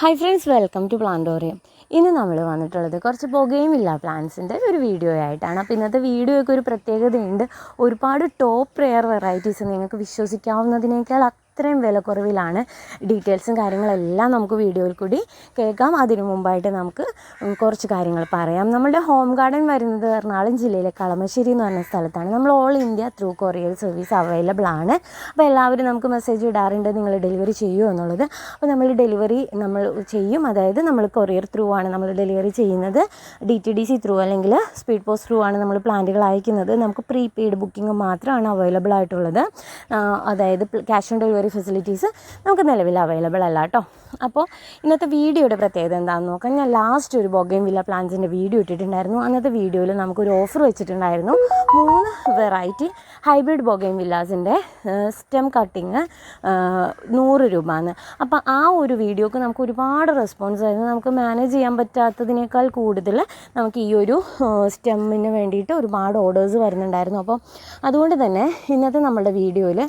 Hi friends welcome to Plantorium ഇന്ന് നമ്മൾ വന്നിട്ടുള്ളത് കുറച്ച് പുകയുമില്ല പ്ലാന്റ്സിന്റെ ഒരു വീഡിയോ ആയിട്ടാണ്. അപ്പോൾ ഇന്നത്തെ വീഡിയോയ്ക്ക് ഒരു പ്രത്യേകതയുണ്ട്. ഒരുപാട് ടോപ്പ് റെയർ വെറൈറ്റീസ് നിങ്ങൾക്ക് വിശ്വസിക്കാവുന്നതിനേക്കാൾ അത്രയും വിലക്കുറവിലാണ് ഡീറ്റെയിൽസും കാര്യങ്ങളെല്ലാം നമുക്ക് വീഡിയോയിൽ കൂടി കേൾക്കാം. അതിനു മുമ്പായിട്ട് നമുക്ക് കുറച്ച് കാര്യങ്ങൾ പറയാം. നമ്മുടെ ഹോം ഗാർഡൻ വരുന്നത് എറണാകുളം ജില്ലയിലെ കളമശ്ശേരി എന്ന് പറഞ്ഞ സ്ഥലത്താണ്. നമ്മൾ all India through courier service available ആണ്. അപ്പോൾ എല്ലാവരും നമുക്ക് മെസ്സേജ് ഇടാറുണ്ട് നിങ്ങൾ ഡെലിവറി ചെയ്യുമോ എന്നുള്ളത്. അപ്പോൾ നമ്മൾ ഡെലിവറി നമ്മൾ ചെയ്യും. അതായത് നമ്മൾ കൊറിയർ ത്രൂ ആണ് നമ്മൾ ഡെലിവറി ചെയ്യുന്നത്. D T D C through അല്ലെങ്കിൽ സ്പീഡ് പോസ്റ്റ് ത്രൂ ആണ് നമ്മൾ പ്ലാന്റുകൾ അയക്കുന്നത്. നമുക്ക് പ്രീ പെയ്ഡ് ബുക്കിംഗ് മാത്രമാണ് അവൈലബിൾ ആയിട്ടുള്ളത്. അതായത് ക്യാഷ് ഓൺ ഡെലിവറി ഫെസിലിറ്റീസ് നമുക്ക് നിലവിൽ അവൈലബിൾ അല്ല കേട്ടോ അപ്പോൾ ഇന്നത്തെ വീഡിയോയുടെ പ്രത്യേകത എന്താണെന്ന് നോക്കാം. ഞാൻ ലാസ്റ്റ് ഒരു ബൊഗൈൻ വില്ല പ്ലാന്റ്സിന്റെ വീഡിയോ ഇട്ടിട്ടുണ്ടായിരുന്നു. അന്നത്തെ വീഡിയോയിൽ നമുക്കൊരു ഓഫർ വെച്ചിട്ടുണ്ടായിരുന്നു. മൂന്ന് വെറൈറ്റി ഹൈബ്രിഡ് ബൊഗൈൻ വില്ലാസിന്റെ സ്റ്റെം കട്ടിങ് നൂറ് രൂപ എന്ന് അപ്പോൾ ആ ഒരു വീഡിയോക്ക് നമുക്ക് ഒരുപാട് റെസ്പോൺസ് ആയിരുന്നു. നമുക്ക് മാനേജ് ചെയ്യാൻ പറ്റാത്തതിനേക്കാൾ കൂടുതൽ നമുക്ക് ഈ ഒരു സ്റ്റെമ്മിന് വേണ്ടിയിട്ട് ഒരുപാട് ഓർഡേഴ്സ് വരുന്നുണ്ടായിരുന്നു. അപ്പോൾ അതുകൊണ്ട് തന്നെ ഇന്നത്തെ നമ്മുടെ വീഡിയോയിൽ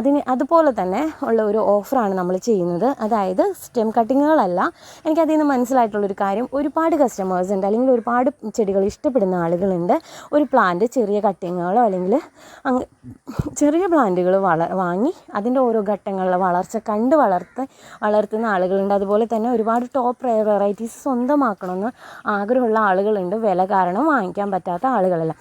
അതിന് അതുപോലെ തന്നെ ഉള്ള ഒരു ഓഫറാണ് നമ്മൾ ചെയ്യുന്നത്. അതായത് സ്റ്റെം കട്ടിങ്ങുകളല്ല എനിക്കതിൽ നിന്ന് മനസ്സിലായിട്ടുള്ളൊരു കാര്യം ഒരുപാട് കസ്റ്റമേഴ്സ് ഉണ്ട് അല്ലെങ്കിൽ ഒരുപാട് ചെടികൾ ഇഷ്ടപ്പെടുന്ന ആളുകളുണ്ട്. ഒരു പ്ലാന്റ് ചെറിയ കട്ടിങ്ങുകളോ അല്ലെങ്കിൽ അങ്ങ് ചെറിയ പ്ലാന്റുകൾ വള വാങ്ങി അതിന്റെ ഓരോ ഘട്ടങ്ങളിലെ വളർച്ച കണ്ട് വളർത്ത് വളർത്തുന്ന ആളുകളുണ്ട്. അതുപോലെ തന്നെ ഒരുപാട് ടോപ്പ് വെറൈറ്റീസ് സ്വന്തമാക്കണമെന്ന് ആഗ്രഹമുള്ള ആളുകളുണ്ട്. വില കാരണം വാങ്ങിക്കാൻ പറ്റാത്ത ആളുകളല്ല.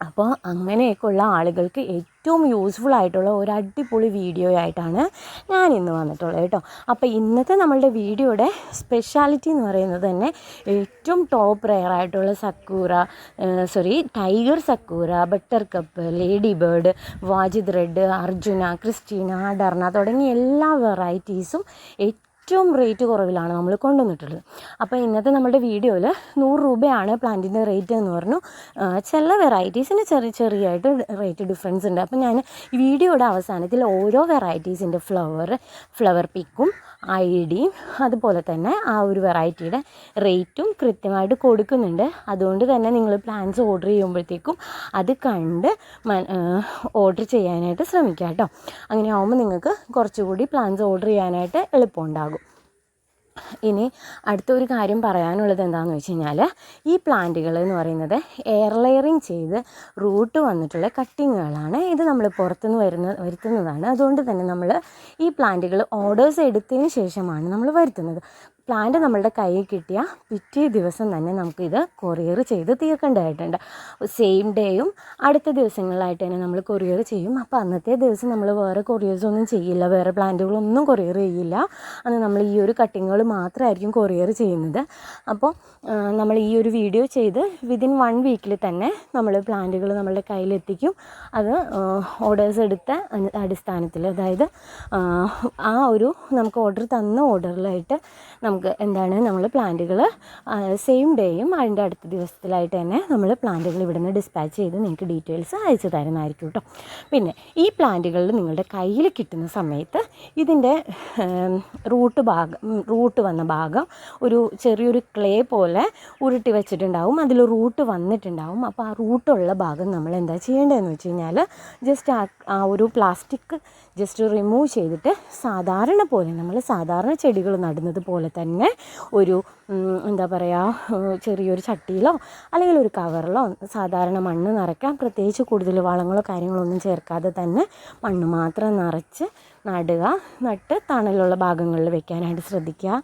അപ്പോൾ അങ്ങനെയൊക്കെയുള്ള ആളുകൾക്ക് ഏറ്റവും യൂസ്ഫുൾ ആയിട്ടുള്ള ഒരു അടിപൊളി വീഡിയോ ആയിട്ടാണ് ഞാൻ ഇന്ന് വന്നിട്ടുള്ളത് കേട്ടോ. അപ്പോൾ ഇന്നത്തെ നമ്മളുടെ വീഡിയോയുടെ സ്പെഷ്യാലിറ്റി എന്ന് പറയുന്നത് തന്നെ ഏറ്റവും ടോപ്പ് റെയർ ആയിട്ടുള്ള Sakura sorry tiger Sakura buttercup ladybird Wajid red Arjuna Christina ഡർണ തുടങ്ങിയ എല്ലാ വെറൈറ്റീസും ഏറ്റവും റേറ്റ് കുറവിലാണ് നമ്മൾ കൊണ്ടുവന്നിട്ടുള്ളത്. അപ്പോൾ ഇന്നത്തെ നമ്മുടെ വീഡിയോയിൽ നൂറ് രൂപയാണ് പ്ലാന്റിന്റെ റേറ്റ് എന്ന് പറഞ്ഞു. ചില വെറൈറ്റീസിന് ചെറിയ ചെറിയായിട്ട് റേറ്റ് ഡിഫറൻസ് ഉണ്ട്. അപ്പോൾ ഞാൻ വീഡിയോയുടെ അവസാനത്തിൽ ഓരോ വെറൈറ്റീസിന്റെ ഫ്ലവർ ഫ്ലവർ പിക്കും ഐ ഡിയും അതുപോലെ തന്നെ ആ ഒരു വെറൈറ്റിയുടെ റേറ്റും കൃത്യമായിട്ട് കൊടുക്കുന്നുണ്ട്. അതുകൊണ്ട് തന്നെ നിങ്ങൾ പ്ലാൻസ് ഓർഡർ ചെയ്യുമ്പോഴത്തേക്കും അത് കണ്ട് ഓർഡർ ചെയ്യാനായിട്ട് ശ്രമിക്കുക കേട്ടോ. അങ്ങനെ ആകുമ്പോൾ നിങ്ങൾക്ക് കുറച്ചുകൂടി പ്ലാൻസ് ഓർഡർ ചെയ്യാനായിട്ട് എളുപ്പമുണ്ടാകും. ഇനി അടുത്തൊരു കാര്യം പറയാനുള്ളത് എന്താണെന്ന് വെച്ച് കഴിഞ്ഞാൽ ഈ പ്ലാന്റുകൾ എന്ന് പറയുന്നത് എയർ ലെയറിങ് ചെയ്ത് റൂട്ട് വന്നിട്ടുള്ള കട്ടിങ്ങുകളാണ് ഇത് നമ്മൾ പുറത്തുനിന്ന് വരുന്ന വരുത്തുന്നതാണ്. അതുകൊണ്ട് തന്നെ നമ്മൾ ഈ പ്ലാന്റുകൾ ഓർഡേഴ്സ് എടുത്തതിന് ശേഷമാണ് നമ്മൾ വരുത്തുന്നത്. പ്ലാന്റ് നമ്മളുടെ കയ്യിൽ കിട്ടിയ പിറ്റേ ദിവസം തന്നെ നമുക്കിത് കൊറിയർ ചെയ്ത് തീർക്കേണ്ടതായിട്ടുണ്ട്. സെയിം ഡേയും അടുത്ത ദിവസങ്ങളിലായിട്ട് തന്നെ നമ്മൾ കൊറിയർ ചെയ്യും. അപ്പോൾ അന്നത്തെ ദിവസം നമ്മൾ വേറെ കൊറിയേഴ്സ് ഒന്നും ചെയ്യില്ല. വേറെ പ്ലാന്റുകളൊന്നും കൊറിയർ ചെയ്യില്ല. അന്ന് നമ്മൾ ഈ ഒരു കട്ടിങ്ങുകൾ മാത്രമായിരിക്കും കൊറിയർ ചെയ്യുന്നത്. അപ്പോൾ നമ്മൾ ഈ ഒരു വീഡിയോ ചെയ്ത് വിതിൻ വൺ വീക്കിൽ തന്നെ നമ്മൾ പ്ലാന്റുകൾ നമ്മളുടെ കയ്യിലെത്തിക്കും. അത് ഓർഡേഴ്സ് എടുത്ത അടി- അടിസ്ഥാനത്തിൽ അതായത് ആ ഒരു നമുക്ക് ഓർഡർ തന്ന ഓർഡറിലായിട്ട് നമുക്ക് എന്താണ് നമ്മൾ പ്ലാന്റുകൾ സെയിം ഡേയും അതിന്റെ അടുത്ത ദിവസത്തിലായിട്ട് തന്നെ നമ്മൾ പ്ലാന്റുകൾ ഇവിടെ നിന്ന് ഡിസ്പാച്ച് ചെയ്ത് നിങ്ങൾക്ക് ഡീറ്റെയിൽസ് അയച്ചു തരുന്നതായിരിക്കും കേട്ടോ പിന്നെ ഈ പ്ലാന്റുകളിൽ നിങ്ങളുടെ കയ്യിൽ കിട്ടുന്ന സമയത്ത് ഇതിന്റെ റൂട്ട് ഭാഗം റൂട്ട് വന്ന ഭാഗം ഒരു ചെറിയൊരു ക്ലേ പോലെ ഉരുട്ടി വെച്ചിട്ടുണ്ടാവും. അതിൽ റൂട്ട് വന്നിട്ടുണ്ടാവും. അപ്പോൾ ആ റൂട്ടുള്ള ഭാഗം നമ്മൾ എന്താ ചെയ്യേണ്ടതെന്ന് വെച്ച് കഴിഞ്ഞാൽ ജസ്റ്റ് ആ ആ ഒരു പ്ലാസ്റ്റിക് ജസ്റ്റ് റിമൂവ് ചെയ്തിട്ട് സാധാരണ പോലെ നമ്മൾ സാധാരണ ചെടികൾ നടുന്നത് പോലെ തന്നെ ഒരു എന്താ പറയുക ചെറിയൊരു ചട്ടിയിലോ അല്ലെങ്കിൽ ഒരു കവറിലോ സാധാരണ മണ്ണ് നിറയ്ക്കാം. പ്രത്യേകിച്ച് കൂടുതൽ വളങ്ങളോ കാര്യങ്ങളോ ഒന്നും ചേർക്കാതെ തന്നെ മണ്ണ് മാത്രം നിറച്ച് നടുക. നട്ട് തണലുള്ള ഭാഗങ്ങളിൽ വെക്കാനായിട്ട് ശ്രദ്ധിക്കുക.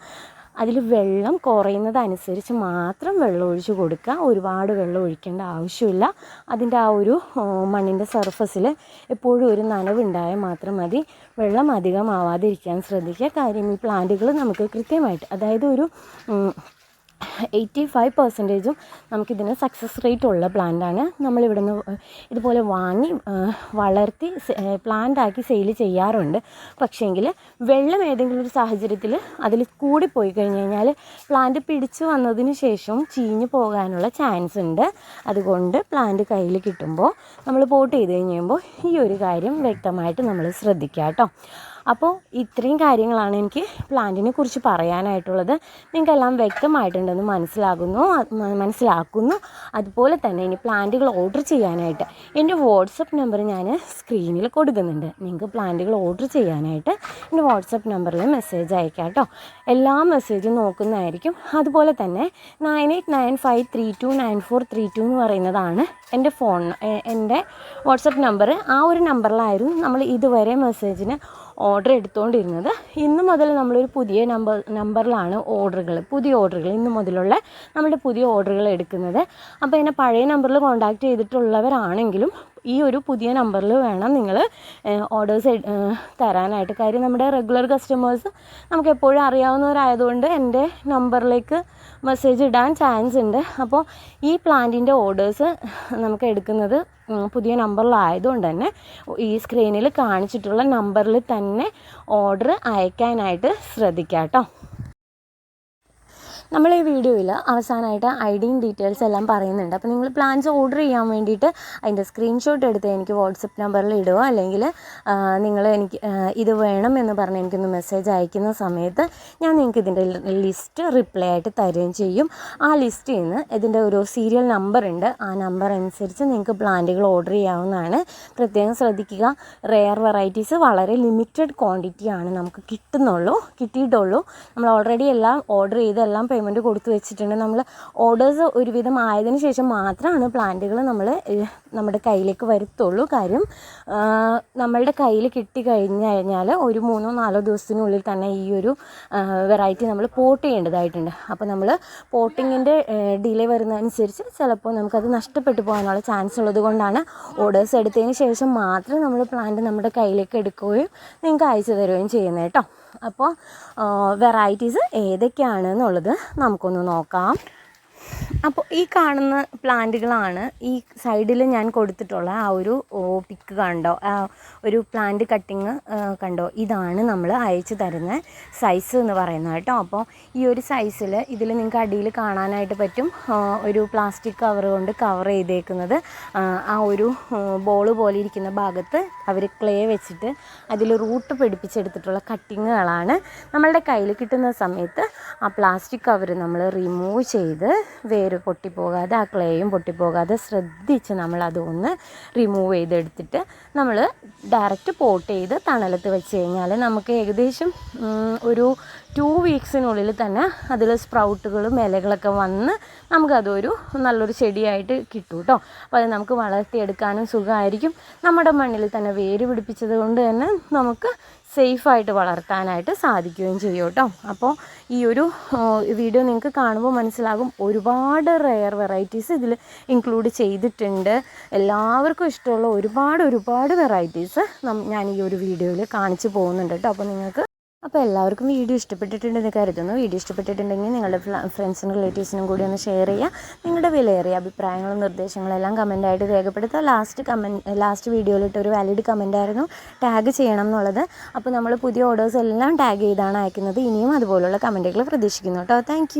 അതിൽ വെള്ളം കുറയുന്നതനുസരിച്ച് മാത്രം വെള്ളം ഒഴിച്ചു കൊടുക്കുക. ഒരുപാട് വെള്ളം ഒഴിക്കേണ്ട ആവശ്യമില്ല. അതിന്റെ ആ ഒരു മണ്ണിന്റെ സർഫസിൽ എപ്പോഴും ഒരു നനവുണ്ടായാൽ മാത്രം മതി. വെള്ളം അധികമാവാതിരിക്കാൻ ശ്രദ്ധിക്കുക. കാര്യം ഈ പ്ലാന്റുകൾ നമുക്ക് കൃത്യമായിട്ട് അതായത് ഒരു എയ്റ്റി ഫൈവ് പെർസെന്റേജും നമുക്കിതിന് സക്സസ് റേറ്റ് ഉള്ള പ്ലാന്റാണ് നമ്മളിവിടെ നിന്ന് ഇതുപോലെ വാങ്ങി വളർത്തി പ്ലാന്റ് ആക്കി സെയിൽ ചെയ്യാറുണ്ട്. പക്ഷേങ്കിൽ വെള്ളം ഏതെങ്കിലും ഒരു സാഹചര്യത്തിൽ അതിൽ കൂടിപ്പോയി കഴിഞ്ഞ് കഴിഞ്ഞാൽ പ്ലാന്റ് പിടിച്ചു വന്നതിന് ശേഷം ചീഞ്ഞു പോകാനുള്ള ചാൻസ് ഉണ്ട്. അതുകൊണ്ട് പ്ലാന്റ് കയ്യിൽ കിട്ടുമ്പോൾ നമ്മൾ പോട്ട് ചെയ്ത് കഴിഞ്ഞ് കഴിയുമ്പോൾ ഈ ഒരു കാര്യം വ്യക്തമായിട്ട് നമ്മൾ ശ്രദ്ധിക്കുക കേട്ടോ അപ്പോൾ ഇത്രയും കാര്യങ്ങളാണ് എനിക്ക് പ്ലാന്റിനെ കുറിച്ച് പറയാനായിട്ടുള്ളത്. നിങ്ങൾക്കെല്ലാം വ്യക്തമായിട്ടുണ്ടെന്ന് മനസ്സിലാകുന്നു മനസ്സിലാക്കുന്നു. അതുപോലെ തന്നെ ഇനി പ്ലാന്റുകൾ ഓർഡർ ചെയ്യാനായിട്ട് എന്റെ വാട്സപ്പ് നമ്പർ ഞാൻ സ്ക്രീനിൽ കൊടുക്കുന്നുണ്ട്. നിങ്ങൾക്ക് പ്ലാന്റുകൾ ഓർഡർ ചെയ്യാനായിട്ട് എന്റെ വാട്സപ്പ് നമ്പറിൽ മെസ്സേജ് അയക്കാം കേട്ടോ. എല്ലാ മെസ്സേജും നോക്കുന്നതായിരിക്കും. അതുപോലെ തന്നെ nine eight nine five three two nine four three two എന്ന് പറയുന്നതാണ് എന്റെ ഫോൺ എന്റെ വാട്സപ്പ് നമ്പർ. ആ ഒരു നമ്പറിലായിരുന്നു നമ്മൾ ഇതുവരെ മെസ്സേജിന് ഓർഡർ എടുത്തുകൊണ്ടിരുന്നത് ഇന്ന് മുതൽ നമ്മളൊരു പുതിയ നമ്പർ നമ്പറിലാണ് ഓർഡറുകൾ പുതിയ ഓർഡറുകൾ ഇന്ന് മുതലുള്ള നമ്മുടെ പുതിയ ഓർഡറുകൾ എടുക്കുന്നത്. അപ്പോൾ എന്നെ പഴയ നമ്പറിൽ കോൺടാക്റ്റ് ചെയ്തിട്ടുള്ളവരാണെങ്കിലും ഈ ഒരു പുതിയ നമ്പറിൽ വേണം നിങ്ങൾ ഓർഡേഴ്സ് തരാനായിട്ട്. കാര്യം നമ്മുടെ റെഗുലർ കസ്റ്റമേഴ്സ് നമുക്ക് എപ്പോഴും അറിയാവുന്നവരായതുകൊണ്ട് എന്റെ നമ്പറിലേക്ക് മെസ്സേജ് ഇടാൻ ചാൻസ് ഉണ്ട്. അപ്പോൾ ഈ പ്ലാന്റിന്റെ ഓർഡേഴ്സ് നമുക്ക് എടുക്കുന്നത് പുതിയ നമ്പറിലായതുകൊണ്ട് തന്നെ ഈ സ്ക്രീനിൽ കാണിച്ചിട്ടുള്ള നമ്പറിൽ തന്നെ ഓർഡർ അയക്കാനായിട്ട് ശ്രദ്ധിക്കാം കേട്ടോ നമ്മൾ ഈ വീഡിയോയിൽ അവസാനമായിട്ട് ഐ ഡിയും ഡീറ്റെയിൽസ് എല്ലാം പറയുന്നുണ്ട്. അപ്പോൾ നിങ്ങൾ പ്ലാൻസ് ഓർഡർ ചെയ്യാൻ വേണ്ടിയിട്ട് അതിന്റെ സ്ക്രീൻഷോട്ട് എടുത്ത് എനിക്ക് വാട്സപ്പ് നമ്പറിൽ ഇടുക. അല്ലെങ്കിൽ നിങ്ങൾ എനിക്ക് ഇത് വേണം എന്ന് പറഞ്ഞ് എനിക്കൊന്ന് മെസ്സേജ് അയക്കുന്ന സമയത്ത് ഞാൻ നിങ്ങൾക്ക് ഇതിന്റെ ലിസ്റ്റ് റിപ്ലൈ ആയിട്ട് തരുകയും ചെയ്യും. ആ ലിസ്റ്റിൽ നിന്ന് ഇതിന്റെ ഒരു സീരിയൽ നമ്പർ ഉണ്ട്. ആ നമ്പർ അനുസരിച്ച് നിങ്ങൾക്ക് പ്ലാന്റുകൾ ഓർഡർ ചെയ്യാവുന്നതാണ്. പ്രത്യേകം ശ്രദ്ധിക്കുക. റെയർ വെറൈറ്റീസ് വളരെ ലിമിറ്റഡ് ക്വാണ്ടിറ്റിയാണ് നമുക്ക് കിട്ടുന്നുള്ളൂ കിട്ടിയിട്ടുള്ളൂ. നമ്മൾ ഓൾറെഡി എല്ലാം ഓർഡർ ചെയ്ത് എല്ലാം പേയ്മെന്റ് കൊടുത്തു വെച്ചിട്ടുണ്ട്. നമ്മൾ ഓർഡേഴ്സ് ഒരുവിധം ആയതിനു ശേഷം മാത്രമാണ് പ്ലാന്റുകൾ നമ്മൾ നമ്മുടെ കയ്യിലേക്ക് വരുത്തുള്ളൂ. കാര്യം നമ്മളുടെ കയ്യിൽ കിട്ടി കഴിഞ്ഞു കഴിഞ്ഞാൽ ഒരു മൂന്നോ നാലോ ദിവസത്തിനുള്ളിൽ തന്നെ ഈ ഒരു വെറൈറ്റി നമ്മൾ പോട്ട് ചെയ്യേണ്ടതായിട്ടുണ്ട്. അപ്പോൾ നമ്മൾ പോട്ടിങ്ങിന്റെ ഡിലേ വരുന്നതനുസരിച്ച് ചിലപ്പോൾ നമുക്കത് നഷ്ടപ്പെട്ടു പോകാനുള്ള ചാൻസ് ഉള്ളത് കൊണ്ടാണ് ഓർഡേഴ്സ് എടുത്തതിന് ശേഷം മാത്രം നമ്മൾ പ്ലാന്റ് നമ്മുടെ കയ്യിലേക്ക് എടുക്കുകയും നിങ്ങൾക്ക് അയച്ചു തരുകയും ചെയ്യുന്നത് കേട്ടോ. അപ്പോൾ വെറൈറ്റീസ് ഏതൊക്കെയാണെന്നുള്ളത് നമുക്കൊന്ന് നോക്കാം. അപ്പോൾ ഈ കാണുന്ന പ്ലാന്റുകളാണ് ഈ സൈഡിൽ ഞാൻ കൊടുത്തിട്ടുള്ള ആ ഒരു പിക്ക് കണ്ടോ? ആ ഒരു പ്ലാന്റ് കട്ടിങ് കണ്ടോ? ഇതാണ് നമ്മൾ അയച്ചു തരുന്ന സൈസ് എന്ന് പറയുന്നത് കേട്ടോ. അപ്പോൾ ഈ ഒരു സൈസിൽ ഇതിൽ നിങ്ങൾക്ക് അടിയിൽ കാണാനായിട്ട് പറ്റും. ഒരു പ്ലാസ്റ്റിക് കവർ കൊണ്ട് കവർ ചെയ്തേക്കുന്നത്. ആ, ഒരു ബോൾ പോലെ ഇരിക്കുന്ന ഭാഗത്ത് അവർ ക്ലേ വെച്ചിട്ട് അതിൽ റൂട്ട് പിടിപ്പിച്ചെടുത്തിട്ടുള്ള കട്ടിങ്ങുകളാണ് നമ്മളുടെ കയ്യിൽ കിട്ടുന്ന സമയത്ത് ആ പ്ലാസ്റ്റിക് കവർ നമ്മൾ റിമൂവ് ചെയ്ത് വേര് പൊട്ടിപ്പോകാതെ ആ ക്ലേയും പൊട്ടിപ്പോകാതെ ശ്രദ്ധിച്ച് നമ്മൾ അതൊന്ന് റിമൂവ് ചെയ്തെടുത്തിട്ട് നമ്മൾ ഡയറക്റ്റ് പോട്ട് ചെയ്ത് തണലത്ത് വെച്ച് കഴിഞ്ഞാൽ നമുക്ക് ഏകദേശം ഒരു ടു വീക്സിനുള്ളിൽ തന്നെ അതിൽ സ്പ്രൗട്ടുകളും ഇലകളൊക്കെ വന്ന് നമുക്കതൊരു നല്ലൊരു ചെടിയായിട്ട് കിട്ടും കേട്ടോ അപ്പോൾ അത് നമുക്ക് വളർത്തിയെടുക്കാനും സുഖമായിരിക്കും. നമ്മുടെ മണ്ണിൽ തന്നെ വേര് പിടിപ്പിച്ചത് കൊണ്ട് തന്നെ നമുക്ക് സേഫായിട്ട് വളർത്താനായിട്ട് സാധിക്കുകയും ചെയ്യും കേട്ടോ. അപ്പോൾ ഈ ഒരു വീഡിയോ നിങ്ങൾക്ക് കാണുമ്പോൾ മനസ്സിലാകും ഒരുപാട് റെയർ വെറൈറ്റീസ് ഇതിൽ ഇൻക്ലൂഡ് ചെയ്തിട്ടുണ്ട്. എല്ലാവർക്കും ഇഷ്ടമുള്ള ഒരുപാട് ഒരുപാട് വെറൈറ്റീസ് ഞാൻ ഈ ഒരു വീഡിയോയിൽ കാണിച്ചു പോകുന്നുണ്ട് കേട്ടോ. അപ്പോൾ നിങ്ങൾക്ക് അപ്പോൾ എല്ലാവർക്കും വീഡിയോ ഇഷ്ടപ്പെട്ടിട്ടുണ്ടെന്ന് കരുതുന്നു. വീഡിയോ ഇഷ്ടപ്പെട്ടിട്ടുണ്ടെങ്കിൽ നിങ്ങളുടെ ഫ്രണ്ട്സിനും റിലേറ്റീവ്സിനും കൂടി ഒന്ന് ഷെയർ ചെയ്യുക. നിങ്ങളുടെ വിലയേറിയ അഭിപ്രായങ്ങളും നിർദ്ദേശങ്ങളും എല്ലാം കമന്റായിട്ട് രേഖപ്പെടുത്തുക. ലാസ്റ്റ് കമന്റ് ലാസ്റ്റ് വീഡിയോയിലിട്ട് ഒരു വാലിഡ് കമന്റായിരുന്നു ടാഗ് ചെയ്യണം എന്നുള്ളത്. അപ്പോൾ നമ്മൾ പുതിയ ഓർഡേഴ്സ് എല്ലാം ടാഗ് ചെയ്താണ് അയക്കുന്നത്. ഇനിയും അതുപോലുള്ള കമന്റുകൾ പ്രതീക്ഷിക്കുന്നു കേട്ടോ. താങ്ക്